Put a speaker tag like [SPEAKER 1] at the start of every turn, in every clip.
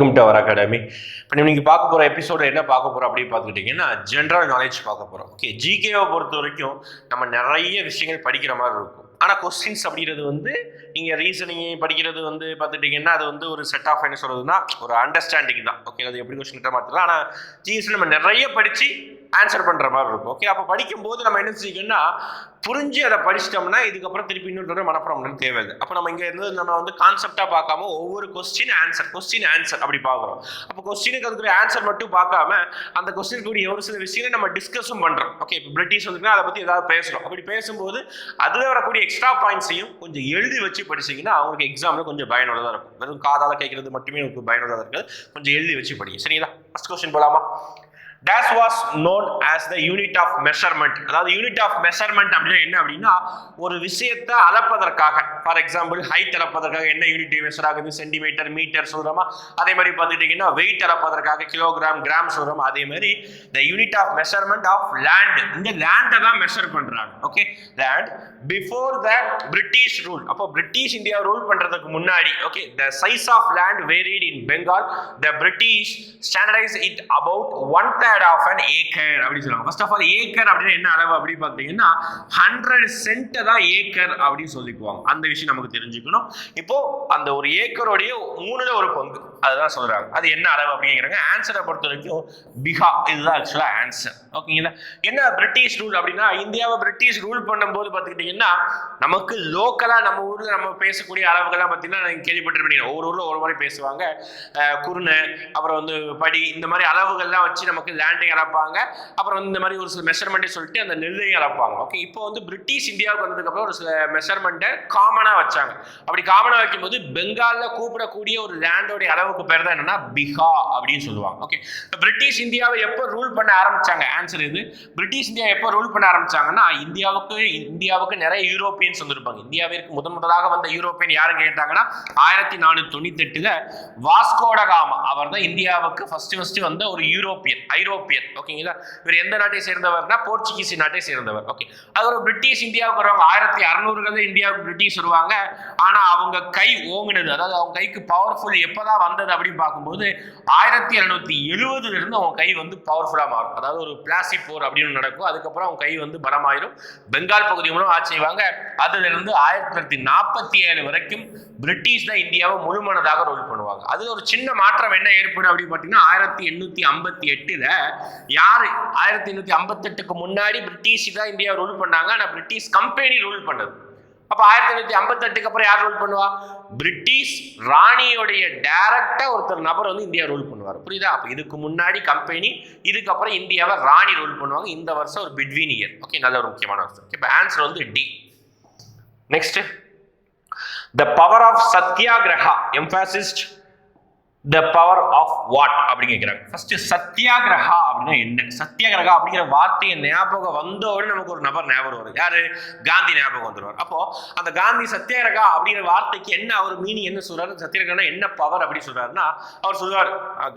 [SPEAKER 1] Welcome to our academy. இப்போ நீங்கள் பார்க்க போகிற எபிசோட என்ன பார்க்க போகிறோம் அப்படின்னு பார்த்துக்கிட்டிங்கன்னா ஜென்ரல் நாலேஜ் பார்க்க போகிறோம் ஓகே ஜிகேவை பொறுத்த வரைக்கும் நம்ம நிறைய விஷயங்கள் படிக்கிற மாதிரி இருக்கும். ஆனால் கொஸ்டின்ஸ் அப்படிங்கிறது வந்து நீங்கள் ரீசனிங் படிக்கிறது வந்து பார்த்துட்டிங்கன்னா அது வந்து ஒரு செட் ஆஃப் என்ன சொல்கிறதுனா ஒரு அண்டர்ஸ்டாண்டிங் தான். ஓகே அது எப்படி கொஸ்டின் மாற்றலாம் ஆனால் ஜிஎஸ்ல நம்ம நிறைய படித்து ஆன்சர் பண்ணுற மாதிரி இருக்கும். ஓகே அப்போ படிக்கும்போது நம்ம என்ன செய்யணும்னா புரிஞ்சு அதை படிச்சிட்டோம்னா இதுக்கப்புறம் திருப்பி இன்னொரு தடவை மனப்பாடம் தேவை தேவையில்லை. அப்போ நம்ம இங்கே இருந்து நம்ம வந்து கான்செப்டாக பார்க்காம ஒவ்வொரு கொஸ்டின் ஆன்சர் கொஸ்டின் ஆன்சர் அப்படி பார்க்குறோம். அப்போ கொஸ்டினுக்கு அதுக்குரிய ஆன்சர் மட்டும் பார்க்காம அந்த கொஸ்டின் கூடிய ஒரு சில விஷயங்களை நம்ம டிஸ்கஸும் பண்ணுறோம் ஓகே இப்போ பிரிட்டிஷ் வந்துருக்குன்னா அதை பற்றி ஏதாவது பேசுகிறோம் அப்படி பேசும்போது அதில் வரக்கூடிய எக்ஸ்ட்ரா பாயிண்ட்ஸையும் கொஞ்சம் எழுதி வச்சு படிச்சிங்கன்னா அவங்களுக்கு எக்ஸாமில் கொஞ்சம் பயனுள்ளதாக இருக்கும். வெறும் காதால் கேட்கறது மட்டுமே உங்களுக்கு பயனுள்ளதாக இருக்குது. கொஞ்சம் எழுதி வச்சு படிங்க. சரிங்களா? ஃபஸ்ட் கொஸ்டின் போகலாமா this was known as the unit of measurement அதாவது யூனிட் ஆஃப் மெஷர்மெண்ட் அப்படின்னா என்ன அப்படின்னா ஒரு விஷயத்தை அளப்பதற்காக. ஃபார் எக்ஸாம்பிள் ஹைட் அளப்பதற்காக என்ன யூனிட் மெஷர் ஆகுது? சென்டிமீட்டர் மீட்டர் சொல்கிறோமா அதே மாதிரி பார்த்துக்கிட்டிங்கன்னா வெயிட் அளப்பதற்காக கிலோகிராம் கிராம் சொல்கிறோமா அதே மாதிரி the unit of measurement of land இந்த லேண்டை தான் மெஷர் பண்ணுறாங்க okay land before the British rule அப்போ பிரிட்டிஷ் இந்தியா ரூல் பண்ணுறதுக்கு முன்னாடி okay the size of land varied in Bengal the British standardised it about one third of an acre அப்படின்னு சொல்லுவாங்க. First of all acre அப்படின்னு என்ன அளவு அப்படின்னு பார்த்தீங்கன்னா ஹண்ட்ரட் சென்ட்டை தான் ஏக்கர் அப்படின்னு சொல்லிக்குவாங்க. அந்த விஷயம் நமக்கு தெரிஞ்சுக்கணும். இப்போ அந்த ஒரு ஏக்கருடைய மூணுல ஒரு பங்கு. அதுதான் சொல்கிறாங்க அது என்ன அளவு அப்படிங்கிறாங்க? ஆன்சரை பொறுத்த வரைக்கும் பிஹா இதுதான் ஆக்சுவலாக ஆன்சர் ஓகேங்களா என்ன பிரிட்டிஷ் ரூல் அப்படின்னா இந்தியாவை பிரிட்டிஷ் ரூல் பண்ணும்போது பார்த்துக்கிட்டிங்கன்னா நமக்கு லோக்கலாக நம்ம ஊரில் நம்ம பேசக்கூடிய அளவுகள்லாம் பார்த்தீங்கன்னா நீங்கள் கேள்விப்பட்டிருப்பீங்க ஒவ்வொரு ஊரில் ஒரு மாதிரி பேசுவாங்க. அஹ் குருணை அப்புறம் வந்து படி இந்த மாதிரி அளவுகள்லாம் வச்சு நமக்கு லேண்டையும் அளப்பாங்க அப்புறம் வந்து இந்த மாதிரி ஒரு சில மெஷர்மெண்ட்டை சொல்லிட்டு அந்த நெல்லையும் அளப்பாங்க ஓகே இப்போ வந்து பிரிட்டிஷ் இந்தியாவுக்கு வந்ததுக்கப்புறம் ஒரு சில மெஷர்மெண்ட்டை காமனாக வச்சாங்க. அப்படி காமனாக வைக்கும்போது பெங்காலில் கூப்பிடக்கூடிய ஒரு லேண்டோடைய அளவுக்கு பேர் தான் என்னன்னா பிஹா அப்படின்னு சொல்லுவாங்க. ஓகே பிரிட்டிஷ் இந்தியாவை எப்போ ரூல் பண்ண ஆரம்பிச்சாங்க? ஆன்சர் இது. பிரிட்டிஷ் இந்தியா எப்போ ரூல் பண்ண ஆரம்பிச்சாங்கன்னா இந்தியாவுக்கு இந்தியாவுக்கு நிறைய யூரோப்பியன்ஸ் வந்திருப்பாங்க இந்தியாவிற்கு முதன் முதலாக வந்த யூரோப்பியன் யாருன்னு கேட்டாங்கன்னா ஆயிரத்தி நானூத்தி தொண்ணூத்தி எட்டுல வாஸ்கோடகாமா அவர் தான் இந்தியாவுக்கு ஃபர்ஸ்ட் ஃபர்ஸ்ட் வந்த ஒரு யூரோப்பியன் ஐரோப்பியன் ஓகேங்களா இவர் எந்த நாட்டை சேர்ந்தவர்னா போர்ச்சுகீஸ் நாட்டை சேர்ந்தவர். ஓகே அது ஒரு பிரிட்டிஷ் இந்தியாவுக்கு வருவாங்க. ஆயிரத்தி அறுநூறுகள் இந்தியாவுக்கு பிரிட்டிஷ் வருவாங்க. ஆனா அவங்க கை ஓங்கினது அதாவது அவங்க கைக்கு பவர்ஃபுல் எப்பதான் வந்தது அப்படின்னு பார்க்கும்போது ஆயிரத்தி எழுநூத்தி எழுபதுல இருந்து அவங்க கை வந்து பவர்ஃபுல்லா மாறும். அதாவது ஒரு பிளாசி போர் அப்படின்னு நடக்கும். அதுக்கப்புறம் அவங்க கை வந்து பலமாயிரும். பெங்கால் பகுதி மூலம் ஆட்சி செய்வாங்க. அதுல இருந்து ஆயிரத்தி தொள்ளாயிரத்தி நாற்பத்தி ஏழு வரைக்கும் பிரிட்டிஷ் தான் இந்தியாவை முழுமனதாக ரூல் பண்ணுவாங்க. அதில் ஒரு சின்ன மாற்றம் என்ன ஏற்படும் அப்படின்னு பார்த்தீங்கன்னா ஆயிரத்தி எண்ணூத்தி ஐம்பத்தி எட்டுல யாரு? ஆயிரத்தி எண்ணூத்தி ஐம்பத்தி எட்டுக்கு முன்னாடி பிரிட்டிஷ் தான் இந்தியாவை ரூல் பண்ணாங்க. ஆனா பிரிட்டிஷ் கம்பெனி ரூல் பண்ணது. அப்போ ஆயிரத்தி தொள்ளாயிரத்தி ஐம்பத்தெட்டுக்கு அப்புறம் யார் ரூல் பண்ணுவா? பிரிட்டிஷ் ராணியோடைய டைரக்டாக ஒருத்தர் நபர் வந்து இந்தியா ரூல் பண்ணுவார். புரியுதா? அப்போ இதுக்கு முன்னாடி கம்பெனி இதுக்கப்புறம் இந்தியாவை ராணி ரூல் பண்ணுவாங்க. இந்த வருஷம் ஒரு பிட்வீன் இயர் ஓகே நல்ல ஒரு முக்கியமான வருஷம் இப்போ ஆன்சர் வந்து D next the power of Satyagraha emphasised the power of what அப்படின்னு கேட்குறாங்க. ஃபர்ஸ்ட் சத்யாகிரகா அப்படின்னா என்ன? சத்யாகிரகா அப்படிங்கிற வார்த்தையை ஞாபகம் வந்த நமக்கு ஒரு நபர் ஞாபகம் வரும் யாரு? காந்தி ஞாபகம் வந்துடுவார் அப்போ அந்த காந்தி சத்யாகிரகா அப்படிங்கிற வார்த்தைக்கு என்ன அவர் மீனிங் என்ன சொல்றாரு? சத்தியாகிரகா என்ன பவர் அப்படின்னு சொல்றாருன்னா அவர் சொல்வார்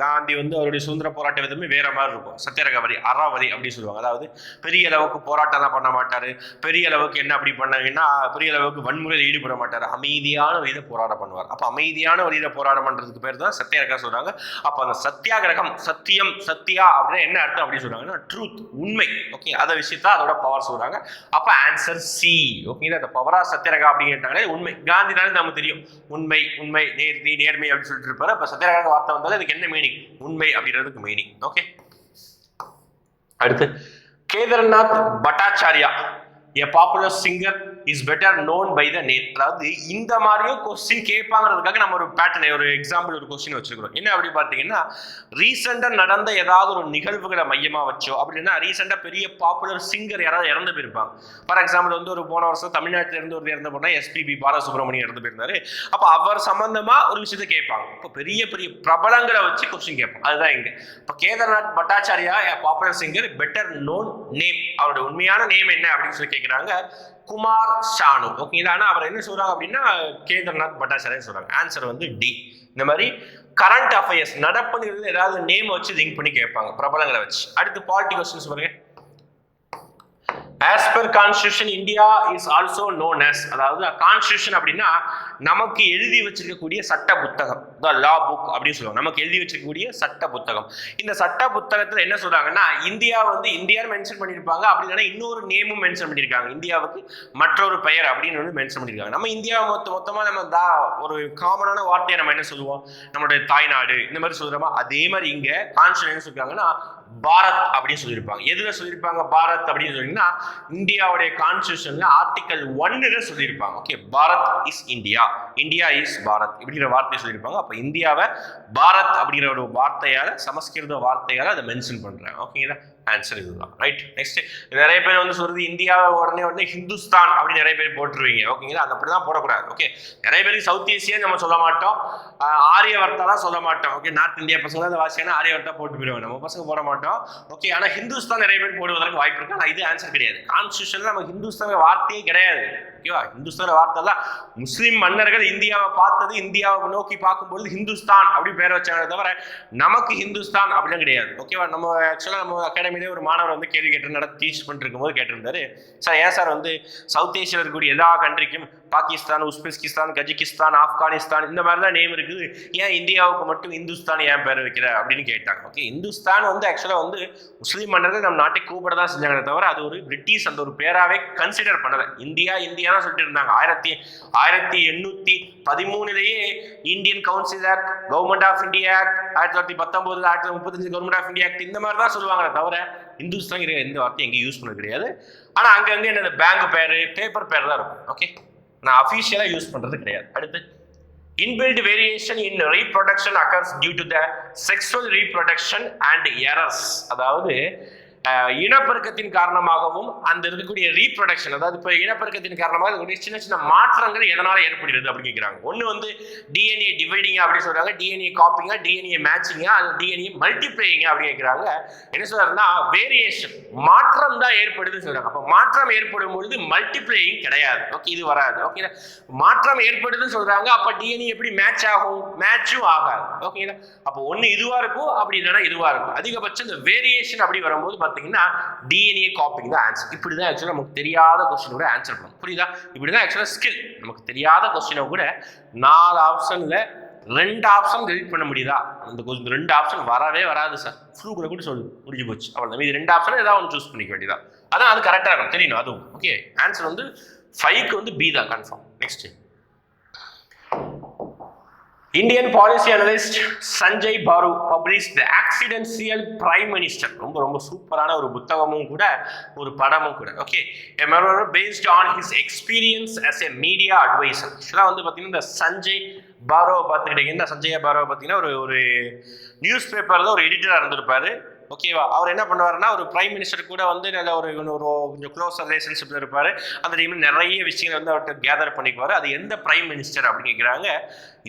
[SPEAKER 1] காந்தி வந்து அவருடைய சுதந்திர போராட்ட விதமே வேற மாதிரி இருக்கும். சத்யாகிரகவரி அறாவதி அப்படின்னு சொல்லுவாங்க. அதாவது பெரிய அளவுக்கு போராட்டம் தான் பண்ண மாட்டாரு. பெரிய அளவுக்கு என்ன அப்படி பண்ணாங்கன்னா பெரிய அளவுக்கு வன்முறையில் ஈடுபட மாட்டார். அமைதியான வழியில போராட்டம் பண்ணுவார். அப்போ அமைதியான வழியில போராட்டம் பண்றதுக்கு பேர் தான் சத்தியாகிரகம் சொல்றாங்க. அப்போ அந்த சத்தியாகிரகம் சத்தியம் சத்தியா அப்படின்னா என்ன அர்த்தம் அப்படின்னு சொல்றாங்கன்னா ட்ரூத் உண்மை. ஓகே அதை விஷயத்த அதோட பவர் சொல்றாங்க. அப்போ ஆன்சர் சி ஓகேங்களா அந்த பவரா சத்தியாகிரகம் அப்படின்னு கேட்டாங்களே உண்மை. காந்தினாலே நமக்கு தெரியும். உண்மை உண்மை நேர்மை நேர்மை அப்படின்னு சொல்லிட்டு இருப்பாரு. அப்ப சத்தியாகிரக வார்த்தை வந்தாலும் இதுக்கு என்ன மீனிங் உண்மை அப்படின்றதுக்கு மீனிங் ஓகே அடுத்து Kedarnath Bhattacharya a popular singer is better known by the name அதாவது இந்த மாதிரியும் கொஸ்டின் கேட்பாங்கிறதுக்காக நம்ம ஒரு பேட்டர்னை ஒரு எக்ஸாம்பிள் ஒரு கொஸ்டின் வச்சிருக்கிறோம். என்ன அப்படி பார்த்தீங்கன்னா ரீசெண்டாக நடந்த ஏதாவது ஒரு நிகழ்வுகளை மையமாக வச்சோ அப்படின்னா ரீசெண்டாக பெரிய பாப்புலர் சிங்கர் யாராவது இறந்து போயிருப்பாங்க. ஃபார் எக்ஸாம்பிள் வந்து ஒரு போன வருஷம் தமிழ்நாட்டில் இருந்து ஒரு இறந்து போனால் எஸ்பிபி பாலசுப்ரமணியம் இறந்து போயிருந்தாரு. அப்போ அவர் சம்மந்தமாக ஒரு விஷயத்தை கேட்பாங்க. இப்போ பெரிய பெரிய பிரபலங்களை வச்சு கொஸ்டின் கேட்பாங்க. அதுதான் இங்கே. இப்போ Kedarnath Bhattacharya popular singer better known name அவருடைய உண்மையான நேம் என்ன அப்படின்னு சொல்லி கேட்குறாங்க. குமார் ஷானு. ஓகேங்களா ஆனால் அவர் என்ன சொல்கிறாங்க அப்படின்னா கேதர்நாத் பட்டாச்சாரியா சொல்கிறாங்க ஆன்சர் வந்து டி இந்த மாதிரி கரண்ட் அஃபேர்ஸ் நடப்புங்கிறது ஏதாவது நேம் வச்சு லிங்க் பண்ணி கேட்பாங்க பிரபலங்களை வச்சு. அடுத்து பாலிட்டி கொஸ்டின்ஸ் பாருங்க as per constitution India is also known as அதாவது கான்ஸ்டியூஷன் அப்படின்னா நமக்கு எழுதி வச்சிருக்கக்கூடிய சட்ட புத்தகம். த லா புக் அப்படின்னு சொல்லுவாங்க. நமக்கு எழுதி வச்சிருக்கக்கூடிய சட்ட புத்தகம். இந்த சட்ட புத்தகத்தில் என்ன சொல்றாங்கன்னா இந்தியா வந்து இந்தியா மென்ஷன் பண்ணியிருப்பாங்க அப்படி இல்லைன்னா இன்னொரு நேமும் மென்ஷன் பண்ணியிருக்காங்க இந்தியாவுக்கு மற்றொரு பெயர் அப்படின்னு வந்து மென்ஷன் பண்ணியிருக்காங்க நம்ம இந்தியா மொத்த மொத்தமாக நம்ம தா ஒரு காமனான வார்த்தையை நம்ம என்ன சொல்லுவோம்? நம்மளுடைய தாய்நாடு இந்த மாதிரி சொல்கிறோமா அதே மாதிரி இங்கே கான்ஸ்டியூஷன் என்ன சொல்றாங்கன்னா பாரத் அப்படின்னு சொல்லியிருப்பாங்க. எதுல சொல்லியிருப்பாங்க? பாரத் அப்படின்னு சொன்னீங்கன்னா இந்தியாவுடைய கான்ஸ்டியூஷன்ல ஆர்டிகல் ஒன்னுல சொல்லியிருப்பாங்க. Okay Bharat is India India is Bharat இப்படிங்கிற வார்த்தையை சொல்லியிருப்பாங்க. அப்போ இந்தியாவை பாரத் அப்படிங்கிற ஒரு வார்த்தையால சமஸ்கிருத வார்த்தையால அதை மென்ஷன் பண்றாங்க. ஓகேங்களா ஆன்சர் இதுதான். ரைட் நெக்ஸ்ட் நிறைய பேர் வந்து சொல்றது இந்தியாவை உடனே உடனே ஹிந்துஸ்தான் அப்படி நிறைய பேர் போட்டுருவீங்க. ஓகேங்களா அது அப்படிதான் போடக்கூடாது. ஓகே நிறைய பேருக்கு சவுத் ஏசியா நம்ம சொல்ல மாட்டோம். ஆரிய ஆரியவர்த்தாலாம் சொல்ல மாட்டோம். ஓகே நார்த் இந்தியா பசங்க அந்த வாசியான ஆரியவர்த்தா போட்டு போயிடுவோம் நம்ம பசங்க போட மாட்டோம். ஓகே ஆனா ஹிந்துஸ்தான் நிறைய பேர் போடுவதற்கு வாய்ப்பு இருக்கு. ஆனா இது ஆன்சர் கிடையாது. கான்ஸ்டியூஷன்ல நம்ம ஹிந்துஸ்தான் வார்த்தையே கிடையாது. ஓகேவா? ஹிந்துஸ்தான் வார்த்தை தான் முஸ்லீம் மன்னர்கள் இந்தியாவை பார்த்தது இந்தியாவை நோக்கி பார்க்கும்பொழுது ஹிந்துஸ்தான் அப்படி பேர் வச்சாங்க தவிர நமக்கு ஹிந்துஸ்தான் அப்படிலாம் கிடையாது. ஓகேவா? நம்ம ஆக்சுவலாக நம்ம அகாடமியிலே ஒரு மாணவர் வந்து கேள்வி கேட்டு நடத்தி டீச் பண்ணிருக்கும் போது கேட்டிருந்தாரு. சார் ஏன் சார் வந்து சவுத் ஏஷியாவில் இருக்கக்கூடிய எல்லா கண்ட்ரிக்கும் பாகிஸ்தான் உஸ்பெஸ்கிஸ்தான் கஜிகிஸ்தான் ஆப்கானிஸ்தான் இந்த மாதிரி தான் நேம் இருக்குது. ஏன் இந்தியாவுக்கு மட்டும் இந்துஸ்தான் ஏன் பேர் வைக்கிற அப்படின்னு கேட்டாங்க. ஓகே இந்துஸ்தான் வந்து ஆக்சுவலாக வந்து முஸ்லீம் மன்னர்கள் நம்ம நாட்டை கூப்பிட தான் செஞ்சாங்க தவிர அது ஒரு பிரிட்டிஷ் அந்த ஒரு பேராகவே கன்சிடர் பண்ணலை. இந்தியா இந்தியா தான் சொல்லிட்டு இருந்தாங்க. ஆயிரத்தி ஆயிரத்தி எண்ணூற்றி பதிமூணுலேயே Indian council act government of India act ஆயிரத்தி தொள்ளாயிரத்தி பத்தொன்பது ஆயிரத்தி தொள்ளாயிரத்தி முப்பத்தஞ்சு கவர்மெண்ட் ஆஃப் இந்தியா ஆக்ட் இந்த மாதிரி தான் சொல்லுவாங்களே தவிர இந்துஸ்தான் எந்த வார்த்தையும் எங்கேயும் யூஸ் பண்ண கிடையாது. ஆனால் அங்கங்கே என்னது? பேங்க் பேர் பேப்பர் பேர் தான் இருக்கும். ஓகே நான் அஃபீஷியலாக யூஸ் பண்ணுறது கிடையாது அடுத்து inbuilt variation in reproduction occurs due to the sexual reproduction and errors அதாவது இனப்பெருக்கத்தின் காரணமாகவும் அந்த இருக்கக்கூடிய ரீப்ரொடக்ஷன் அதாவது இப்போ இனப்பெருக்கத்தின் காரணமாக இருக்கக்கூடிய சின்ன சின்ன மாற்றங்கள் எதனால் ஏற்படுகிறது அப்படின்னு கேட்குறாங்க ஒன்று வந்து டிஎன்ஏ டிவைடிங்கா அப்படின்னு சொல்கிறாங்க டிஎன்ஏ காப்பிங்கா டிஎன்ஏ மேட்சிங்கா அது டிஎன்ஏ மல்டிப்ளையிங்கா அப்படி கேட்குறாங்க என்ன சொல்கிறாங்கன்னா வேரியேஷன் மாற்றம் தான் ஏற்படுதுன்னு சொல்கிறாங்க அப்போ மாற்றம் ஏற்படும் பொழுது மல்டிப்ளையிங் கிடையாது. ஓகே இது வராது. ஓகே மாற்றம் ஏற்படுதுன்னு சொல்கிறாங்க அப்போ டிஎன்ஏ எப்படி மேட்ச் ஆகும்? மேட்சும் ஆகாது. ஓகேங்களா அப்போ ஒன்று இதுவாக இருக்கும் அப்படி இல்லைன்னா இதுவாக இருக்கும். அதிகபட்சம் இந்த வேரியேஷன் அப்படி வரும்போது பார்த்தீங்கன்னா டிஎன்ஏ காப்பிங் தான் ஆன்சர் இப்படி தான் ஆக்சுவலாக நமக்கு தெரியாத கொஸ்டின் கூட ஆன்சர் பண்ணும் புரியுதா? இப்படி தான் ஆக்சுவலாக ஸ்கில் நமக்கு தெரியாத கொஸ்டினை கூட நாலு ஆப்ஷனில் ரெண்டு ஆப்ஷன் டெலிட் பண்ண முடியுதா? அந்த கொஸ்டின் ரெண்டு ஆப்ஷன் வரவே வராது சார் ஃப்ளூக்கில் கூட சொல்லு. முடிஞ்சு போச்சு. அவ்வளோ இது ரெண்டு ஆப்ஷன் ஏதாவது ஒன்று சூஸ் பண்ணிக்க வேண்டியதா அதான் அது கரெக்டாக இருக்கும் தெரியணும் அதுவும். ஓகே ஆன்சர் வந்து ஃபைவ்க்கு வந்து பி தான் confirm next Indian policy analyst Sanjay Baru publish the accidental prime minister ரொம்ப ரொம்ப சூப்பரான ஒரு புத்தகமும் கூட ஒரு படமும் கூட. Okay based on his experience as a media advisor ஆக்சுவலாக வந்து பார்த்தீங்கன்னா இந்த சஞ்சய் பாரோவை பார்த்துக்கிட்டீங்கன்னா சஞ்சய் பாரோவை பார்த்தீங்கன்னா ஒரு ஒரு நியூஸ் பேப்பரில் ஒரு எடிட்டராக இருந்திருப்பார். ஓகேவா அவர் என்ன பண்ணுவாருன்னா ஒரு பிரைம் மினிஸ்டர் கூட வந்து நல்ல ஒரு ஒரு கொஞ்சம் க்ளோஸ் ரிலேஷன்ஷிப்ல இருப்பார். அந்த டைமில் நிறைய விஷயங்கள் வந்து அவர்கிட்ட கேதர் பண்ணிக்குவார். அது எந்த பிரைம் மினிஸ்டர் அப்படின்னு கேட்குறாங்க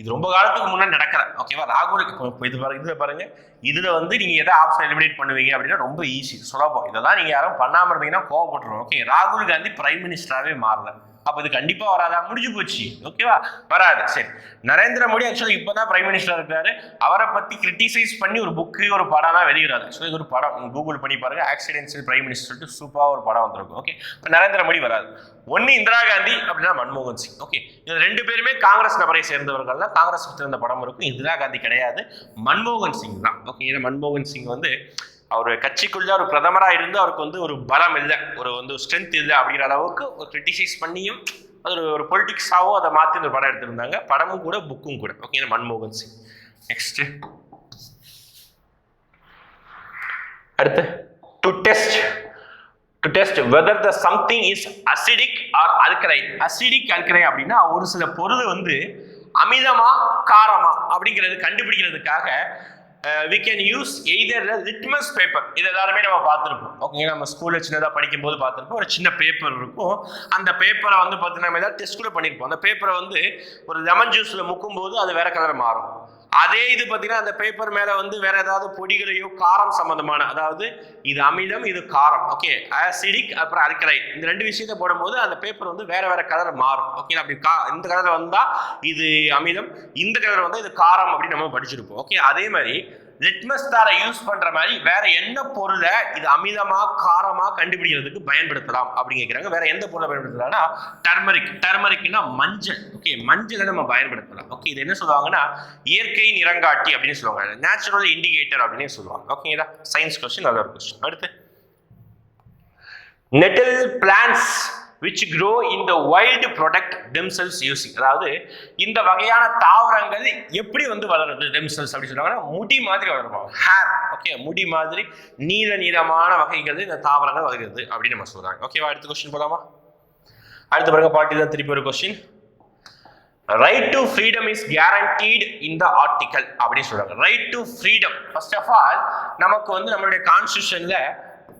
[SPEAKER 1] இது ரொம்ப காலத்துக்கு முன்னாடி நடக்கிற ஓகேவா ராகுலுக்கு இப்போ இது பாருங்க இதில் பாருங்க. இதில் வந்து நீங்கள் எதை ஆப்ஷன் எலிமினேட் பண்ணுவீங்க அப்படின்னா ரொம்ப ஈஸி சுலபம். இதெல்லாம் நீங்கள் யாரும் பண்ணாமல் இருந்தீங்கன்னா கோவப்பட்டுருவோம் ஓகே ராகுல் காந்தி பிரைம் மினிஸ்டராகவே மாறல. அப்போ இது கண்டிப்பாக வராதா? முடிஞ்சு போச்சு. ஓகேவா? வராது. சரி. நரேந்திர மோடி ஆக்சுவலி இப்போதான் பிரைம் மினிஸ்டர் இருக்காரு. அவரை பற்றி கிரிட்டிசைஸ் பண்ணி ஒரு புக்கு ஒரு படம்லாம் வெளியிடாது ஸோ இது ஒரு படம். கூகுள் பண்ணி பாருங்க. ஆக்சிடென்சியல் பிரைம் மினிஸ்டர் சூப்பராக ஒரு படம் வந்திருக்கும். ஓகே இப்போ நரேந்திர மோடி வராது. ஒன்று இந்திரா காந்தி அப்படின்னா மன்மோகன் சிங். ஓகே இது ரெண்டு பேருமே காங்கிரஸ் நபரை சேர்ந்தவர்கள் தான். காங்கிரஸ் சேர்ந்த படம் இருக்கும். இந்திரா காந்தி கிடையாது. மன்மோகன் சிங் தான். ஓகே ஏன்னா மன்மோகன் சிங் வந்து அவர் கட்சிக்குள்ளே ஒரு பிரதமராக இருந்து அவருக்கு வந்து ஒரு பலம் இல்லை. ஒரு வந்து ஸ்ட்ரென்த் இல்லை அப்படிங்கிற அளவுக்கு ஒரு கிரிட்டிசைஸ் பண்ணியும் அது ஒரு ஒரு பொலிட்டிக்ஸாகவும் அதை மாற்றி இந்த படம் எடுத்திருந்தாங்க. படமும் கூட புக்கும் கூட. ஓகே மன்மோகன் சிங். நெக்ஸ்ட் அடுத்து to test to test whether the something is acidic or alkali acidic alkali அப்படின்னா ஒரு சில பொருள் வந்து அமிதமா காரமா அப்படிங்கிறது கண்டுபிடிக்கிறதுக்காக we can use either litmus paper இது எல்லாருமே நம்ம பார்த்துருப்போம். ஓகேங்களா நம்ம ஸ்கூலில் சின்னதாக படிக்கும்போது பார்த்துருப்போம். ஒரு சின்ன பேப்பர் இருக்கும். அந்த பேப்பரை வந்து பார்த்தீங்கன்னா நம்ம ஏதாவது டெஸ்ட் கூட பண்ணியிருப்போம் அந்த பேப்பரை வந்து ஒரு லெமன் ஜூஸில் முக்கும்போது அது வேற கலர் மாறும். அதே இது பார்த்தீங்கன்னா அந்த பேப்பர் மேலே வந்து வேற ஏதாவது பொடிகளையோ காரம் சம்மந்தமான அதாவது இது அமிலம் இது காரம் ஓகே அசிடிக் அப்புறம் அல்கலை இந்த ரெண்டு விஷயத்தை போடும்போது அந்த பேப்பர் வந்து வேற வேற கலர் மாறும் ஓகே அப்படி கா இந்த கலர் வந்தால் இது அமிலம் இந்த கலர் வந்தால் இது காரம் அப்படின்னு நம்ம படிச்சிருப்போம் ஓகே அதே மாதிரி லிட்மஸ் தாரை யூஸ் பண்ற மாதிரி வேற என்ன பொருளை இது அமிதமா காரமா கண்டுபிடிக்கிறதுக்கு பயன்படுத்தலாம் அப்படின்னு கேட்குறாங்க வேற எந்த பொருளை பயன்படுத்தலாம்னா டர்மரிக் டர்மரிக்னா மஞ்சள். ஓகே மஞ்சளை நம்ம பயன்படுத்தலாம். ஓகே இது என்ன சொல்லுவாங்கன்னா இயற்கை நிறங்காட்டி அப்படின்னு சொல்லுவாங்க. நேச்சுரல் இண்டிகேட்டர் அப்படின்னு சொல்லுவாங்க. ஓகேங்களா சயின்ஸ் கொஸ்டின் நல்ல ஒரு கொஸ்டின் அடுத்து. நெட்டில் பிளான்ஸ் விச் க்ரோ இந்த வைல்டு ப்ரொடக்ட் டெம்செல்ஸ் themselves அதாவது இந்த வகையான தாவரங்கள் எப்படி வந்து வளருது டெம்செல்ஸ் அப்படின்னு சொல்லுவாங்கன்னா முடி மாதிரி வளருவாங்க ஹேர் ஓகே முடி மாதிரி நீல நீளமான வகைகள் இந்த தாவரங்கள் வளருது அப்படின்னு நம்ம சொல்கிறாங்க ஓகேவா அடுத்த கொஸ்டின் போலாமா? அடுத்த பிறகு பாட்டி தான் திருப்பி ஒரு question right to freedom is guaranteed in the article அப்படின்னு சொல்றாங்க. Right to freedom first of all நமக்கு வந்து நம்மளுடைய கான்ஸ்டியூஷன்ல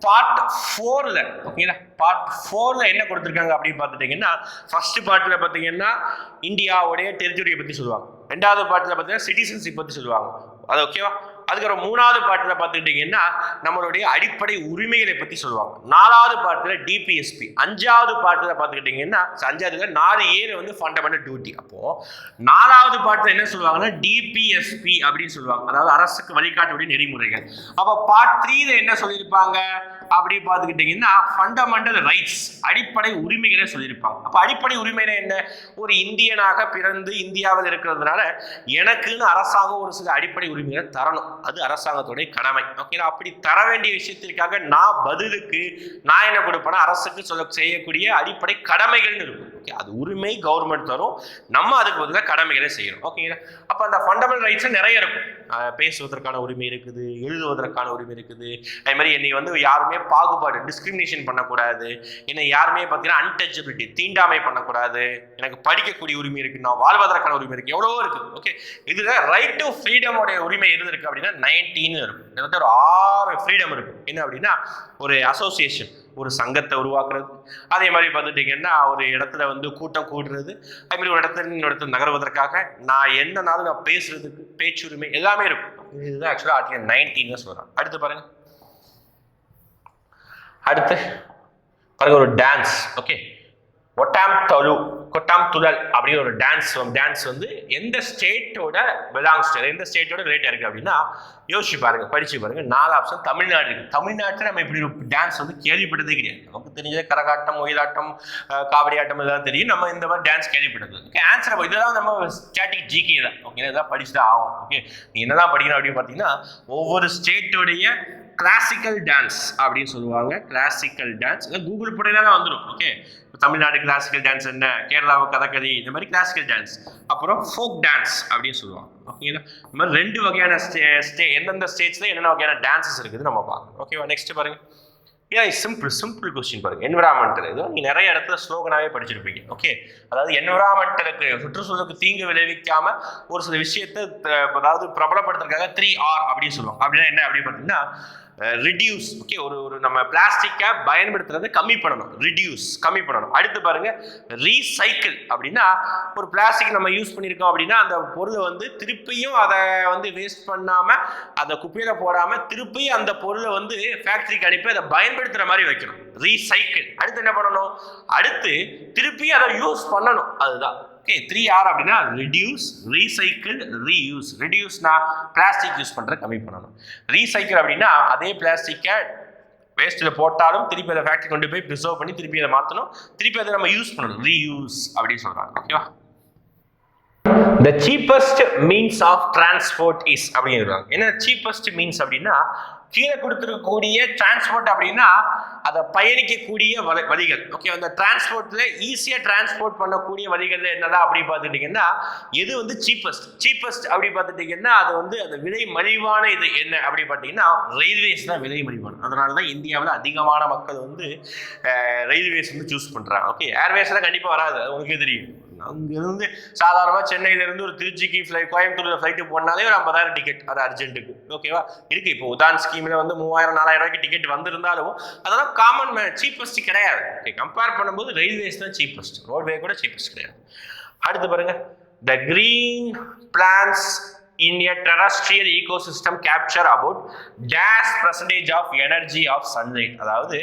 [SPEAKER 1] பார்ட் ஃபோர்ல ஓகேங்களா பார்ட் ஃபோர்ல என்ன கொடுத்துருக்காங்க அப்படின்னு பார்த்துட்டீங்கன்னா ஃபர்ஸ்ட் பார்ட்ல பார்த்தீங்கன்னா இந்தியாவுடைய டெரிட்டரியை பற்றி சொல்லுவாங்க. ரெண்டாவது பார்ட்ல பார்த்தீங்கன்னா சிட்டிசன்ஷிப் பற்றி சொல்லுவாங்க. அது ஓகேவா அதுக்கப்புறம் மூணாவது பாட்டில் பார்த்துக்கிட்டிங்கன்னா நம்மளுடைய அடிப்படை உரிமைகளை பற்றி சொல்லுவாங்க. நாலாவது பாட்டில் டிபிஎஸ்பி அஞ்சாவது பாட்டில் பார்த்துக்கிட்டிங்கன்னா அஞ்சாவது நாலு ஏழு வந்து ஃபண்டமெண்டல் டியூட்டி அப்போது நாலாவது பாட்டில் என்ன சொல்லுவாங்கன்னா டிபிஎஸ்பி அப்படின்னு சொல்லுவாங்க. அதாவது அரசுக்கு வழிகாட்டக்கூடிய நெறிமுறைகள். அப்போ பார்ட் த்ரீல என்ன சொல்லியிருப்பாங்க? அப்படி பார்த்துக்கிட்டிங்கன்னா ஃபண்டமெண்டல் ரைட்ஸ் அடிப்படை உரிமைகளை சொல்லியிருப்பாங்க. அப்போ அடிப்படை உரிமைனா என்ன? ஒரு இந்தியனாக பிறந்து இந்தியாவில் இருக்கிறதுனால எனக்குன்னு அரசாங்கம் ஒரு சில அடிப்படை உரிமைகளை தரணும். அது அரசாங்கத்துடைய கடமை. ஓகேங்களா அப்படி தர வேண்டிய விஷயத்திற்காக நான் பதிலுக்கு நான் என்ன கொடுப்பேன்னா அரசுக்கு சொல்ல செய்யக்கூடிய அடிப்படை கடமைகள்னு இருக்கும். ஓகே அது உரிமை கவர்மெண்ட் தரும். நம்ம அதுக்கு பதிலாக கடமைகளை செய்யணும். ஓகேங்களா அப்போ அந்த ஃபண்டமெண்டல் ரைட்ஸ் நிறைய இருக்கும். பேசுவதற்கான உரிமை இருக்குது எழுதுவதற்கான உரிமை இருக்குது. அதே மாதிரி என்னை வந்து யாருமே பாகுபாடு டிஸ்கிரிமினேஷன் பண்ணக்கூடாது. என்னை யாருமே பார்த்தீங்கன்னா அன்டச்சபிலிட்டி தீண்டாமை பண்ணக்கூடாது. எனக்கு படிக்கக்கூடிய உரிமை இருக்கு நான் வாழ்வதற்கான உரிமை இருக்கு எவ்வளவோ இருக்கு. ஓகே இதுல ரைட் டு ஃப்ரீடமோடைய உரிமை இருந்திருக்கு அப்படின்னா நைன்டீன் இருக்கும் கிட்டத்தட்ட ஒரு ஆறு ஃப்ரீடம் இருக்கு. என்ன அப்படின்னா ஒரு அசோசியேஷன் ஒரு சங்கத்தை உருவாக்குறது. அதே மாதிரி பார்த்துட்டிங்கன்னா ஒரு இடத்துல வந்து கூட்டம் கூடுறது. அதே மாதிரி ஒரு இடத்துல இன்னொரு இடத்துல நகர்வதற்காக நான் என்னனாலும் நான் பேசுறதுக்கு பேச்சுரிமை எல்லாமே இருக்கும். இதுதான் ஆக்சுவலாக ஆர்டிகல் நைன்டீன் சொல்கிறேன் அடுத்து பாருங்கள் அடுத்து பாருங்க ஒரு டான்ஸ் ஓகே ஒட்டாம் தலு கொட்டாம் துழல் அப்படின்னு ஒரு டான்ஸ் டான்ஸ் வந்து எந்த ஸ்டேட்டோட பிலாங்ஸ் எந்த ஸ்டேட்டோட ரிலேட் இருக்கு அப்படின்னா யோசிச்சு பாருங்க படிச்சு பாருங்க. நாலு ஆப்ஷன் தமிழ்நாடு இருக்கு. தமிழ்நாட்டில் நம்ம இப்படி ஒரு டான்ஸ் வந்து கேள்விப்பட்டதே கிடையாது. நமக்கு தெரிஞ்சது கரகாட்டம் ஒயிலாட்டம் காவடி ஆட்டம் இதெல்லாம் தெரியும். நம்ம இந்த மாதிரி டான்ஸ் கேள்விப்பட்டது. ஓகே ஆன்சர் இதெல்லாம் நம்ம ஸ்டாட்டிக் ஜிகே தான் ஓகே இதெல்லாம் படிச்சு தான் ஆகும் ஓகே நீ என்னதான் படிக்கணும் அப்படின்னு பார்த்தீங்கன்னா ஒவ்வொரு ஸ்டேட்டோடைய கிளாசிக்கல் டான்ஸ் அப்படின்னு சொல்லுவாங்க. கிளாசிக்கல் டான்ஸ் கூகுள் போட்டீங்கன்னா வந்துடும் ஓகே தமிழ்நாடு கிளாசிக்கல் டான்ஸ் என்ன? கேரளாவு கதகளி. இந்த மாதிரி கிளாசிக்கல் டான்ஸ் அப்புறம் ஃபோக் டான்ஸ் அப்படின்னு சொல்லுவாங்க. ஓகேங்களா இந்த மாதிரி ரெண்டு வகையான ஸ்டே ஸ்டே எந்தெந்த ஸ்டேஜில் என்னென்ன வகையான டான்ஸஸ் இருக்குது நம்ம பார்க்கணும் ஓகேவா நெக்ஸ்ட் பாருங்க. ஏன் சிம்பிள் சிம்பிள் கொஸ்டின் பாருங்க. என்விரான்மெண்டல் இது நீங்கள் நிறைய இடத்துல ஸ்லோகனாகவே படிச்சிருப்பீங்க. ஓகே அதாவது என்விரான்மெண்டலுக்கு சுற்றுச்சூழலுக்கு தீங்கு விளைவிக்காம ஒரு சில விஷயத்தை அதாவது பிரபலப்படுத்துறதுக்காக த்ரீ ஆர் அப்படின்னு சொல்லுவாங்க. அப்படின்னா என்ன? அப்படின்னு பார்த்தீங்கன்னா ரிடியூஸ் ஓகே ஒரு ஒரு நம்ம பிளாஸ்டிக்கை பயன்படுத்துறதை கம்மி பண்ணணும். ரிடியூஸ் கம்மி பண்ணணும். அடுத்து பாருங்க ரீசைக்கிள் அப்படின்னா ஒரு பிளாஸ்டிக் நம்ம யூஸ் பண்ணியிருக்கோம் அப்படின்னா அந்த பொருளை வந்து திருப்பியும் அதை வந்து வேஸ்ட் பண்ணாமல் அதை குப்பையில் போடாமல் திருப்பியும் அந்த பொருளை வந்து ஃபேக்ட்ரிக்கு அனுப்பி அதை பயன்படுத்துகிற மாதிரி வைக்கணும். ரீசைக்கிள் அடுத்து என்ன பண்ணணும்? அடுத்து திருப்பியும் அதை யூஸ் பண்ணணும். அதுதான். ஓகே த்ரீ ஆர் அப்படின்னா ரிடியூஸ் ரீசைக்கிள் ரீயூஸ் ரிடியூஸ்னா பிளாஸ்டிக் யூஸ் பண்ணுற கம்மி பண்ணணும். ரீசைக்கிள் அப்படின்னா அதே பிளாஸ்டிக்கை வேஸ்ட்டில் போட்டாலும் திருப்பி அதை ஃபேக்ட்ரி கொண்டு போய் ப்ரிசர்வ் பண்ணி திருப்பி அதை மாற்றணும் திருப்பி அதை நம்ம யூஸ் பண்ணணும். ரீயூஸ் அப்படின்னு சொல்கிறாங்க ஓகேவா the cheapest means of transport is அப்படின்னு என்ன சீப்பஸ்ட் மீன்ஸ் அப்படின்னா கீழே கொடுத்துருக்கக்கூடிய டிரான்ஸ்போர்ட் அப்படின்னா அதை பயணிக்கக்கூடிய வழி- வழிகள். ஓகே அந்த டிரான்ஸ்போர்ட்ல ஈஸியாக டிரான்ஸ்போர்ட் பண்ணக்கூடிய வழிகள் என்னதான் அப்படி பார்த்துட்டீங்கன்னா எது வந்து சீப்பஸ்ட் சீப்பஸ்ட் அப்படி பார்த்துட்டீங்கன்னா அது வந்து அந்த விலை மலிவான இது என்ன அப்படி பார்த்தீங்கன்னா ரயில்வேஸ் தான் விலை மலிவான. அதனால தான் இந்தியாவில் அதிகமான மக்கள் வந்து ரயில்வேஸ் வந்து சூஸ் பண்ணுறாங்க ஓகே ஏர்வேஸ்லாம் கண்டிப்பாக வராது. அது உங்களுக்கே தெரியும். அங்கிருந்து சாதாரணமாக சென்னையிலேருந்து ஒரு திருச்சிக்கு ஃப்ளை கோயம்புத்தூர்ல ஃப்ளைட்டு போனாலே ஒரு ஐம்பதாயிரம் டிக்கெட் அது அர்ஜென்ட்டுக்கு. ஓகேவா இருக்கு. இப்போ உதான் ஸ்கீமில் வந்து மூவாயிரம் நாலாயிரம் ரூபாய்க்கு டிக்கெட் வந்திருந்தாலும் அதெல்லாம் காமன் சீப்பஸ்ட் கிடையாது. கம்பேர் பண்ணும்போது ரயில்வேஸ் தான் சீப்பஸ்ட் ரோட்வே கூட சீப்பஸ்ட் கிடையாது. அடுத்து பாருங்க. The green plants in a terrestrial ecosystem capture about dash percentage of energy of sunlight. அதாவது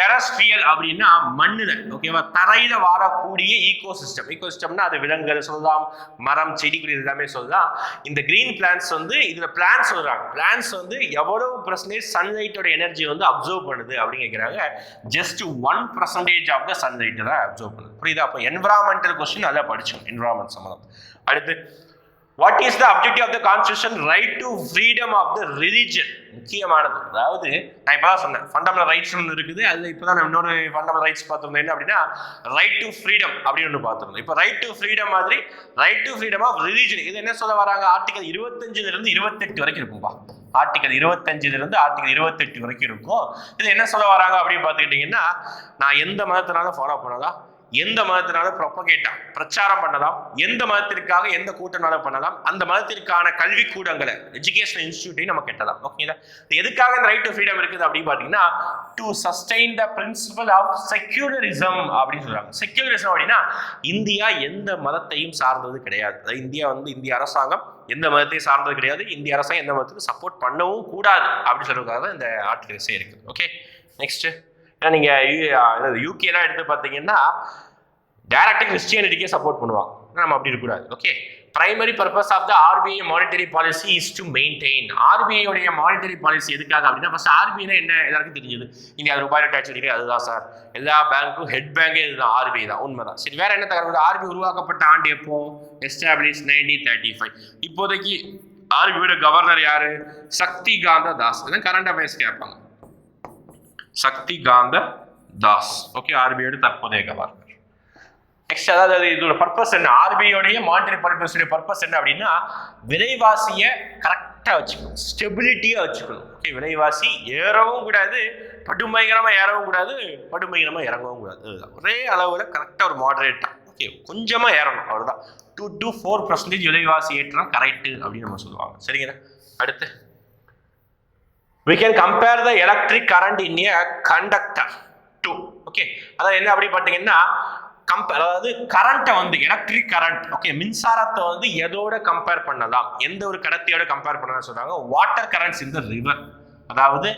[SPEAKER 1] terrestrial அப்படின்னா மண்ணில் ஓகேவா தரையில வாழக்கூடிய ஈகோசிஸ்டம் ஈகோசிஸ்டம்னா அது விலங்குகள் சொல்லலாம் மரம் செடி கொடி எல்லாமே சொல்லலாம். இந்த கிரீன் பிளான்ஸ் வந்து இதுல பிளான்ஸ் சொல்றாங்க. பிளான்ஸ் வந்து எவ்வளவு பர்சன்டேஜ் சன்லைட்டோட எனர்ஜி வந்து அப்சர்வ் பண்ணுது அப்படின்னு கேட்குறாங்க just one percentage of the சன்லைட்டை தான் அப்சர்வ் பண்ணுது. புரியுதா? அப்போ என்விரான்மெண்டல் கொஸ்டின் நல்லா படிச்சோம் என்விரான்மெண்ட் சம்மந்தம் அடுத்து what is the objective of the constitution right to freedom of the religion முக்கியமானது. அதாவது நான் இப்போ தான் சொன்னேன் ஃபண்டமெண்டல் ரைட்ஸ் ஒன்று இருக்குது. அதில் இப்போ தான் நம்ம இன்னொரு ஃபண்டமெண்டல் ரைட்ஸ் பார்த்துருந்தோம் என்ன அப்படின்னா ரைட் டு ஃப்ரீடம் அப்படின்னு ஒன்று பார்த்துருந்தோம் இப்போ ரைட் டு ஃப்ரீடம் மாதிரி right to freedom of religion இது என்ன சொல்ல வராங்க? ஆர்டிகல் இருபத்தஞ்சுலேருந்து இருபத்தெட்டு வரைக்கும் இருக்கும்பா ஆர்டிகல் இருபத்தஞ்சுலேருந்து ஆர்டிகல் இருபத்தெட்டு வரைக்கும் இருக்கும். இது என்ன சொல்ல வராங்க அப்படின்னு பார்த்துக்கிட்டிங்கன்னா நான் எந்த மதத்தினாலும் ஃபாலோ பண்ணலாம் எந்த மதத்தினாலும் ப்ரொபகேட்டா பிரச்சாரம் பண்ணலாம். எந்த மதத்திற்காக எந்த கூட்டனாலும் பண்ணலாம்? அந்த மதத்திற்கான கல்வி கூடங்களை எஜுகேஷன் இன்ஸ்டியூட்டையும் நம்ம கெட்டலாம். ஓகேங்களா எதுக்காக இந்த ரைட் டு ஃப்ரீடம் இருக்குது அப்படின்னு பார்த்தீங்கன்னா to sustain the principle of secularism அப்படின்னு சொல்றாங்க. செக்யூலரிசம் அப்படின்னா இந்தியா எந்த மதத்தையும் சார்ந்தது கிடையாது. அதாவது இந்தியா வந்து இந்திய அரசாங்கம் எந்த மதத்தையும் சார்ந்தது கிடையாது. இந்திய அரசாங்கம் எந்த மதத்துக்கு சப்போர்ட் பண்ணவும் கூடாது அப்படின்னு சொல்றதுக்காக தான் இந்த ஆர்டிகல்ஸே இருக்குது ஓகே நெக்ஸ்ட்டு நீங்கள் யூகேலாம் எடுத்து பார்த்தீங்கன்னா டைரக்டாக கிறிஸ்டியானிட்டிக்கே சப்போர்ட் பண்ணுவாங்க. நம்ம அப்படி இருக்கக்கூடாது. Okay primary purpose of the RBI monetary policy is to maintain ஆர்பிஐடைய monetary policy எதுக்காக அப்படின்னா ஃபர்ஸ்ட் ஆர்பிஐனா என்ன? எல்லாருக்கும் தெரிஞ்சது. இந்தியா ரூபாய் டேக்ஸ் அடிக்கிற அதுதான் சார். எல்லா பேங்க்கும் ஹெட் பேங்கே இதுதான். ஆர்பிஐ தான் உண்மை தான். சரி வேற என்ன தகவல்? ஆர்பிஐ உருவாக்கப்பட்ட ஆண்டு எப்போ? எஸ்டாப்ளிஷ் நைன்டீன் தேர்ட்டி ஃபைவ் இப்போதைக்கு ஆர்பிஐயோட கவர்னர் யாரு? சக்தி காந்த தாஸ் கரண்ட் அஃபேர்ஸ் கேட்பாங்க. சக்தி காந்த தாஸ் ஓகே ஆர்பிஐயோட தற்போதைய கவர்னர். நெக்ஸ்ட் அதாவது அது இதோட பர்பஸ் என்ன? ஆர்பிஐயோடைய மானிட்டரி பர்பஸோடைய பர்பஸ் என்ன அப்படின்னா விலைவாசியை கரெக்டாக வச்சுக்கணும். ஸ்டெபிலிட்டியாக வச்சுக்கணும். ஓகே விலைவாசி ஏறவும் கூடாது படுபயங்கரமாக ஏறவும் கூடாது படுபயங்கரமாக இறங்கவும் கூடாது. ஒரே அளவில் கரெக்டாக ஒரு மாடரேட்டாக ஓகே கொஞ்சமாக ஏறணும். அவ்வளோதான் டூ டு ஃபோர் பர்சன்டேஜ் விலைவாசி ஏற்றினா கரெக்டு அப்படின்னு நம்ம சொல்லுவாங்க. சரிங்களா? அடுத்து. We can compare the electric current in a conductor to okay அதாவது என்ன அப்படி பார்த்தீங்கன்னா கம்பேர் அதாவது கரண்ட்டை வந்து எலக்ட்ரிக் கரண்ட் ஓகே மின்சாரத்தை வந்து எதோட கம்பேர் பண்ணலாம்? எந்த ஒரு கடத்தியோட கம்பேர் பண்ணலாம் சொல்றாங்க? வாட்டர் கரண்ட்ஸ் இந்த ரிவர் அதாவது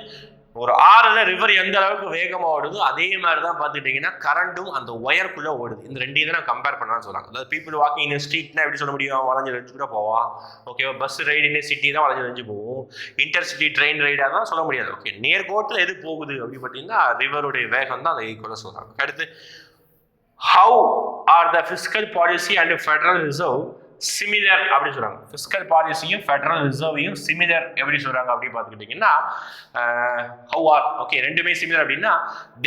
[SPEAKER 1] ஒரு ஆறுல ரிவர் எந்த அளவுக்கு வேகமா ஓடுதோ அதே மாதிரி தான் பார்த்துக்கிட்டிங்கன்னா கரண்ட்டும் அந்த ஒயருக்குள்ளே ஓடுது. இந்த ரெண்டையும் தான் நான் கம்பேர் பண்ணலாம் சொல்றாங்க. அதாவது பீப்புள் வாக்கிங் இன் ஸ்ட்ரீட்னா எப்படி சொல்ல முடியும்? வளைஞ்சு ரெஞ்சு கூட போவான் ஓகேவா பஸ் ரைடு இன் சிட்டி தான் வளைஞ்சு ரெஞ்சு போகும். இன்டர்சிட்டி ட்ரெயின் ரைடாக தான் சொல்ல முடியாது. ஓகே நேர்கோட்டில் எது போகுது அப்படின்னு பார்த்தீங்கன்னா ரிவருடைய வேகம் தான் அதை ஈக்குவலாக சொல்றாங்க. அடுத்து how are the fiscal policy and federal reserve similar அப்படின்னு சொல்றாங்க. ஃபிஸ்கல் பாலிசியும் ஃபெடரல் ரிசர்வையும் சிமிலர் எப்படி சொல்றாங்க அப்படின்னு பார்த்துக்கிட்டிங்கன்னா ஹவு ஆர் ஓகே ரெண்டுமே சிமிலர் அப்படின்னா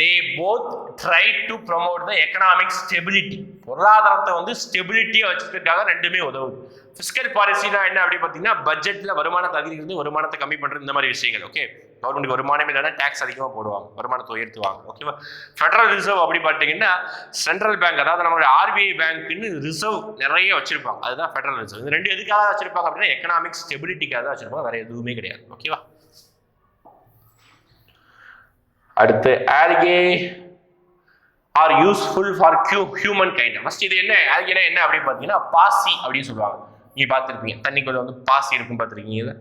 [SPEAKER 1] they both try to promote the economic stability பொருளாதாரத்தை வந்து ஸ்டெபிலிட்டியை வச்சுக்கிறதுக்காக ரெண்டுமே உதவுது. ஃபிஸ்கல் பாலிசினா என்ன அப்படின்னு பார்த்தீங்கன்னா பட்ஜெட்டில் வருமானத்தை அதிகரிக்கிறது வருமானத்தை கம்மி பண்ணுறது இந்த மாதிரி விஷயங்கள் ஓகே கவர்மெண்ட் வருமானம் இல்லைன்னா டேக்ஸ் அதிகமாக போடுவாங்க. வருமானத்தை உயர்த்துவாங்க. ஓகேவா ஃபெடரல் ரிசர்வ் அப்படி பார்த்தீங்கன்னா சென்ட்ரல் பேங்க் அதாவது நம்மளுடைய ஆர்பிஐ பேங்க்குன்னு ரிசர்வ் நிறைய வச்சிருப்பாங்க. அதுதான் ஃபெடரல் ரிசர்வ் இந்த ரெண்டு எதுக்காக வச்சிருப்பாங்க அப்படின்னா எக்கனாமிக் ஸ்டெபிலிட்டிக்காக தான் வச்சிருப்பாங்க. வேற எதுவுமே கிடையாது. ஓகேவா அடுத்து ஆல்கே ஆர் யூஸ்ஃபுல் ஃபார் கியூ ஹியூமன் கைண்ட் ஃபஸ்ட் இது என்ன? ஆல்கேனா என்ன அப்படின்னு பார்த்தீங்கன்னா பாசி அப்படின்னு சொல்லுவாங்க. நீங்கள் பார்த்துருப்பீங்க. தண்ணிக்குள்ள வந்து பாசி இருக்கும் பார்த்துருக்கீங்க.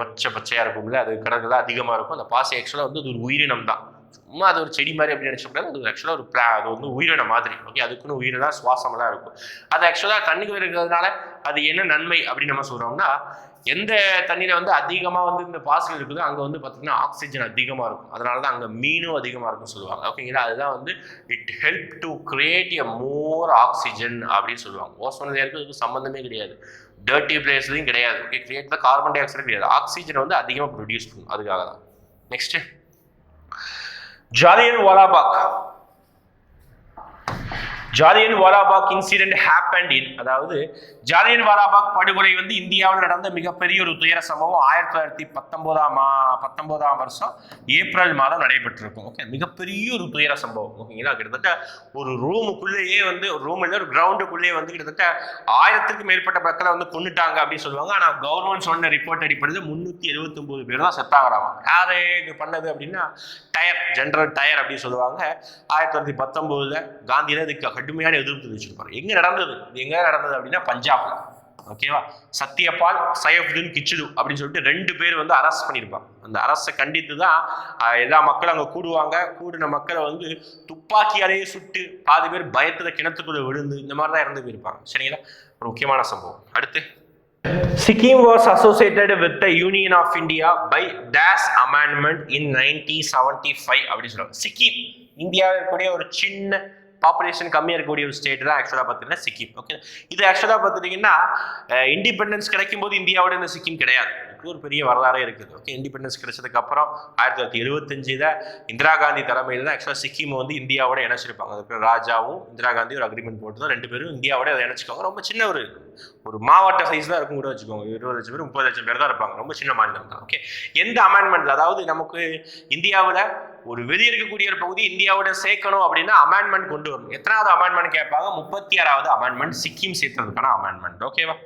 [SPEAKER 1] பச்சை பச்சையாக இருக்கும்ல அது கடல்கள் அதிகமாக இருக்கும். அந்த பாசி ஆக்சுவலாக வந்து அது ஒரு உயிரினம் தான். சும்மா அது ஒரு செடி மாதிரி அப்படி நினைச்சக்கூடாது அது ஆக்சுவலாக ஒரு பிளா அது வந்து உயிரினம் மாதிரி. ஓகே அதுக்குன்னு உயிரினா சுவாசமெல்லாம் இருக்கும். அது ஆக்சுவலாக தண்ணிக்குள்ள இருக்கிறதுனால அது என்ன நன்மை அப்படின்னு நம்ம சொல்கிறோம்னா எந்த தண்ணியில் வந்து அதிகமாக வந்து இந்த பாசிகள் இருக்குதோ அங்கே வந்து பார்த்திங்கன்னா ஆக்சிஜன் அதிகமாக இருக்கும். அதனால தான் அங்கே மீனும் அதிகமாக இருக்கும்னு சொல்லுவாங்க. ஓகேங்களா அதுதான் வந்து it help to create a more oxygen அப்படின்னு சொல்லுவாங்க. ஓசோன் லேயருக்கு இதுக்கு சம்மந்தமே கிடையாது. டர்ட்டி பிளேஸ்லையும் கிடையாது. Okay create carbon dioxide கிடையாது. ஆக்சிஜன் வந்து அதிகமாக ப்ரொடியூஸ் பண்ணும். அதுக்காக தான் next Jallian Wala Bagh Jallian Wala Bagh incident happened in அதாவது ஜாலியன் வாலாபாக் படுகொலை வந்து இந்தியாவில் நடந்த மிகப்பெரிய ஒரு துயர சம்பவம் ஆயிரத்தி தொள்ளாயிரத்தி பத்தொன்பதாம் பத்தொம்போதாம் பத்தொன்பதாம் வருஷம் ஏப்ரல் மாதம் நடைபெற்றிருக்கும். ஓகே மிகப்பெரிய ஒரு துயர சம்பவம். ஓகேங்களா கிட்டத்தட்ட ஒரு ரூமுக்குள்ளேயே வந்து ஒரு ரூம் இல்லை ஒரு கிரவுண்டுக்குள்ளேயே வந்து கிட்டத்தட்ட ஆயிரத்துக்கும் மேற்பட்ட மக்களை வந்து கொண்டுட்டாங்க அப்படின்னு சொல்லுவாங்க. ஆனால் கவர்மெண்ட் சொன்ன ரிப்போர்ட் அடிப்படையில் முந்நூற்றி எழுபத்தொம்போது பேர் தான் செத்தாகிறாங்க யாரே இது பண்ணது அப்படின்னா டயர் ஜென்ரல் டயர் அப்படின்னு சொல்லுவாங்க. ஆயிரத்தி தொள்ளாயிரத்தி பத்தொம்போதில் காந்தியில் இதுக்கு கடுமையான எதிர்ப்பு தெரிவிச்சிருப்பார். எங்க நடந்தது? இது எங்க நடந்தது அப்படின்னா பஞ்சாப்ல. ஓகேவா சத்யபால் சயஃபுதீன் கிச்சுடு அப்படின்னு சொல்லிட்டு ரெண்டு பேர் வந்து அரெஸ்ட் பண்ணியிருப்பாங்க அந்த அரசை கண்டித்து தான் எல்லா மக்களும் அங்கே கூடுவாங்க. கூடின மக்களை வந்து துப்பாக்கியாலேயே சுட்டு பாதி பேர் பயத்துல கிணத்துக்குள்ள விழுந்து இந்த மாதிரி தான் இறந்து போயிருப்பாங்க. சரிங்களா? ஒரு முக்கியமான சம்பவம். அடுத்து. Sikkim was associated with the union of India by days amendment in nineteen seventy five அப்படின்னு சொல்லுவாங்க. சிக்கிம் இந்தியாவில் இருக்கக்கூடிய ஒரு சின்ன பாப்புலேஷன் கம்மியாக இருக்கக்கூடிய ஒரு ஸ்டேட் தான் ஆக்சுவலாக பார்த்தீங்கன்னா சிக்கிம். ஓகே இது ஆக்சுவலாக பார்த்துட்டிங்கன்னா இண்டிபெண்டன்ஸ் கிடைக்கும் போது இந்தியாவோட இந்த சிக்கிம் கிடையாது. ஒரு பெரிய வரலாறே இருக்குது. ஓகே இண்டிபெண்டன்ஸ் கிடைச்சதுக்கு அப்புறம் ஆயிரத்தி தொள்ளாயிரத்தி எழுபத்தஞ்சில் இந்திரா காந்தி தலைமையில் தான் ஆக்சுவலாக சிக்கிம் வந்து இந்தியாவோட இணைச்சிருப்பாங்க. அதுக்கு ராஜாவும் இந்திரா காந்தி ஒரு அக்ரிமெண்ட் போட்டு தான் ரெண்டு பேரும் இந்தியாவோட அதை இணைச்சிக்கோங்க ரொம்ப சின்ன ஒரு ஒரு மாவட்ட சைஸ் தான் இருக்கும் கூட வச்சுக்கோங்க. இருபது லட்சம் பேர் முப்பது லட்சம் பேர் தான் இருப்பாங்க. ரொம்ப சின்ன மாநிலம் தான். ஓகே எந்த அமெண்ட்மெண்ட் அதாவது நமக்கு இந்தியாவில் ஒரு வெளியே இருக்கக்கூடிய ஒரு பகுதி இந்தியாவோட சேர்க்கணும் அப்படின்னா அமெண்ட்மெண்ட் கொண்டு வரணும். எத்தனாவது அமெண்ட்மெண்ட் கேட்பாங்க? முப்பத்தி ஆறாவது அமெண்ட்மெண்ட் சிக்கிம் சேர்த்ததுக்கான அமெண்ட்மெண்ட் ஓகேவா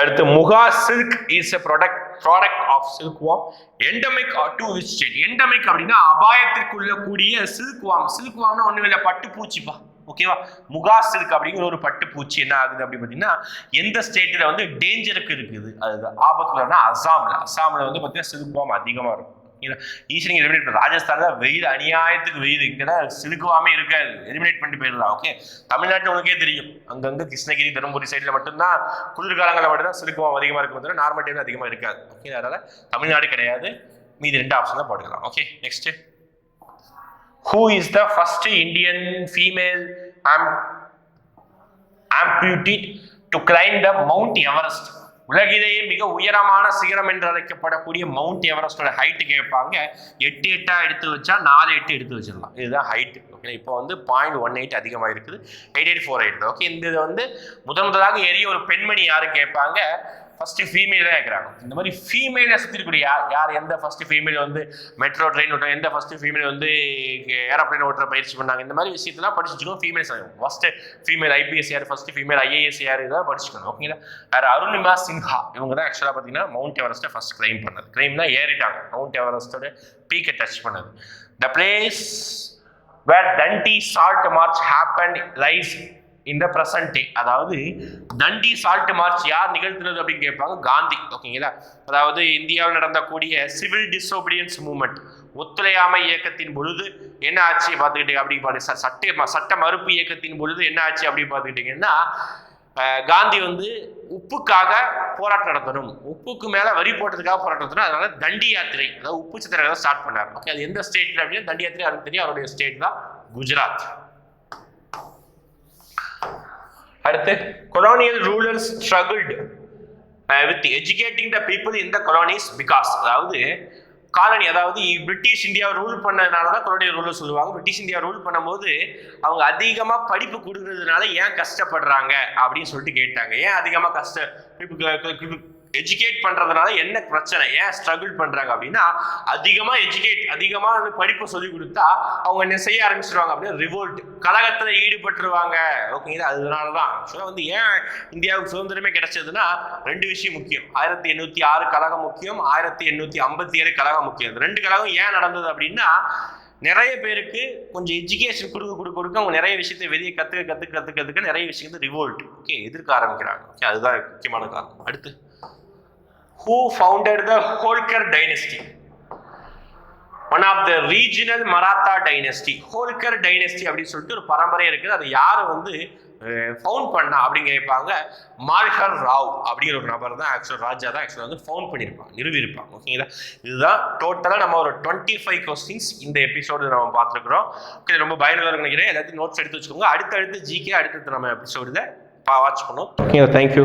[SPEAKER 1] அடுத்து Muga silk is a product product of silk worm endemic to which state endemic அப்படின்னா அபாயத்திற்குள்ள கூடிய சில்க் வாம் சில்க் வாம்னா ஒன்றும் இல்லை பட்டு பூச்சிப்பா ஓகேவா முகா சில்க் அப்படிங்கிற ஒரு பட்டு பூச்சி என்ன ஆகுது அப்படி பார்த்தீங்கன்னா எந்த ஸ்டேட்டில் வந்து டேஞ்சருக்கு இருக்குது. அது ஆபத்துலன்னா அசாமில். அசாமில் வந்து பார்த்தீங்கன்னா சில்க் வாம் அதிகமாக இருக்கும். ஈஸி நீங்கள் எலிமினேட் பண்ண தான் வெயில் அநியாயத்துக்கு வெயில். இங்கே சிலுக்குவாமே இருக்காது. எலிமினேட் பண்ணிட்டு போயிடலாம் ஓகே தமிழ்நாட்டில் உனக்கே தெரியும். அங்கங்கே கிருஷ்ணகிரி தருமபுரி சைடில் மட்டும்தான் குளிர்காலங்களில் மட்டும்தான் சிலுக்குவாம் அதிகமாக இருக்கும் தவிர நார்மல் டைமில் அதிகமாக இருக்காது ஓகே அதனால் தமிழ்நாடு கிடையாது. மீதி ரெண்டு ஆப்ஷன் தான் போட்டுக்கலாம் okay next who is the first Indian female ஆம் amputee to climb the Mount Everest உலகிலேயே மிக உயரமான சிகரம் என்று அழைக்கப்படக்கூடிய மவுண்ட் எவரெஸ்டோட ஹைட்டு கேட்பாங்க. எட்டு எட்டாக எடுத்து வச்சா நாலு எட்டு எடுத்து வச்சிடலாம். இதுதான் ஹைட்டு ஏன்னா இப்போ வந்து பாயிண்ட் ஒன் எயிட் அதிகமாக இருக்குது. Eight eight four eight okay இந்த இது வந்து முதன் முதலாக எரிய ஒரு பெண்மணி யாரு கேட்பாங்க? ஃபஸ்ட்டு ஃபீமேல் தான் கேட்குறாங்க. இந்த மாதிரி ஃபீமேலை சுற்றி இருக்கக்கூடிய யார் யார் எந்த ஃபஸ்ட்டு ஃபீமேல் வந்து மெட்ரோ ட்ரெயின் ஓட்டுற எந்த ஃபஸ்ட்டு ஃபீமேல் வந்து ஏரோப்ளைன் ஓட்டுற பயிற்சி பண்ணாங்க? இந்த மாதிரி விஷயத்தெல்லாம் படிச்சு வச்சுக்கணும் ஃபீமேல்ஸ் ஃபஸ்ட்டு ஃபீமேல் ஐபிஎஸ் யார் ஃபஸ்ட்டு ஃபீமேல் ஐஏஎஸ் யார் இதெல்லாம் படிச்சுக்கணும். ஓகேங்களா வேறு அருணிமா சின்ஹா. இவங்க தான் ஆக்சுவலாக பார்த்தீங்கன்னா மவுண்ட் எவரெஸ்ட்டை ஃபஸ்ட் கிளைம் பண்ணது. கிளைம்னா ஏறிட்டாங்க. மவுண்ட் எவரெஸ்ட்டோட பீக்கை டச் பண்ணது. The place where Dandi salt march happen lies in the present day அதாவது தண்டி சால்ட் மார்ச் யார் நிகழ்த்தினது அப்படின்னு கேட்பாங்க? காந்தி. ஓகேங்களா அதாவது இந்தியாவில் நடந்தக்கூடிய சிவில் டிசோபீடியன்ஸ் மூவ்மெண்ட் ஒத்துழையாமை இயக்கத்தின் பொழுது என்ன ஆச்சு? பார்த்துக்கிட்டீங்க அப்படி பாரு சட்ட சட்ட மறுப்பு இயக்கத்தின் பொழுது என்ன ஆச்சு? அப்படி பார்த்துக்கிட்டீங்கன்னா காந்தி வந்து உப்புக்காக போராட்டம் நடத்தணும். உப்புக்கு மேலே வரி போட்டதுக்காக போராட்டம் நடத்தணும். அதனால தண்டி யாத்திரை அதாவது உப்பு சித்திரை ஸ்டார்ட் பண்ணார். ஓகே அது எந்த ஸ்டேட்ல அப்படின்னா தண்டி யாத்திரை அவருக்கு தெரியும்? அவருடைய ஸ்டேட் தான் குஜராத். அடுத்து colonial rulers struggled with educating the people in the colonies because அதாவது காலனி அதாவது பிரிட்டிஷ் இந்தியா ரூல் பண்ணதுனால தான் கொலோனியல் ரூலர் சொல்லுவாங்க. பிரிட்டிஷ் இந்தியா ரூல் பண்ணும்போது அவங்க அதிகமாக படிப்பு கொடுக்கறதுனால ஏன் கஷ்டப்படுறாங்க அப்படின்னு சொல்லிட்டு கேட்டாங்க. ஏன் அதிகமாக கஷ்ட எஜுகேட் பண்ணுறதுனால என்ன பிரச்சனை? ஏன் ஸ்ட்ரகிள் பண்ணுறாங்க அப்படின்னா அதிகமாக எஜுகேட் அதிகமாக வந்து படிப்பு சொல்லிக் கொடுத்தா அவங்க என்ன செய்ய ஆரம்பிச்சிருவாங்க அப்படின்னா ரிவோல்ட் கழகத்தில் ஈடுபட்டுருவாங்க. ஓகேங்களா அதனால தான் ஆக்சுவலாக வந்து ஏன் இந்தியாவுக்கு சுதந்திரமே கிடைச்சதுன்னா ரெண்டு விஷயம் முக்கியம். ஆயிரத்தி எண்ணூற்றி ஆறு கழகம் முக்கியம் ஆயிரத்தி எண்ணூற்றி ஐம்பத்தி ஏழு கழகம் முக்கியம். இந்த ரெண்டு கழகம் ஏன் நடந்தது அப்படின்னா நிறைய பேருக்கு கொஞ்சம் எஜுகேஷன் கொடுக்க கொடுக்க கொடுக்க அவங்க நிறைய விஷயத்தை வெளியே கற்றுக்க கற்றுக்க கற்றுக்க கற்றுக்க நிறைய விஷயத்தை ரிவோல்ட் ஓகே எதிர்க்க ஆரம்பிக்கிறாங்க. ஓகே அதுதான் முக்கியமான காரணம். அடுத்து. Who founded the Holkar dynasty one of the regional Maratha dynasty Holkar dynasty அப்படின்னு சொல்லிட்டு ஒரு பரம்பரை இருக்குது. அது யார் வந்து ஃபவுண்ட் பண்ணா அப்படின்னு கேட்பாங்க மால்கர் ராவ் அப்படிங்கிற ஒரு நபர் தான் ஆக்சுவல் ராஜா தான் ஆக்சுவலாக வந்து ஃபவுண்ட் பண்ணியிருப்பாங்க நிறுவியிருப்பாங்க. ஓகேங்களா இதுதான் டோட்டலாக நம்ம ஒரு டுவெண்ட்டி ஃபைவ் கொஸ்டின்ஸ் இந்த எபிசோடு நம்ம பார்த்துருக்குறோம். ஓகே ரொம்ப பயனுள்ள நினைக்கிறேன். எல்லாத்தையும் நோட்ஸ் எடுத்து வச்சுக்கோங்க. அடுத்தடுத்து ஜிகே அடுத்தடுத்து நம்ம எபிசோடில் வாட்ச் பண்ணோம் ஓகே தேங்க்யூ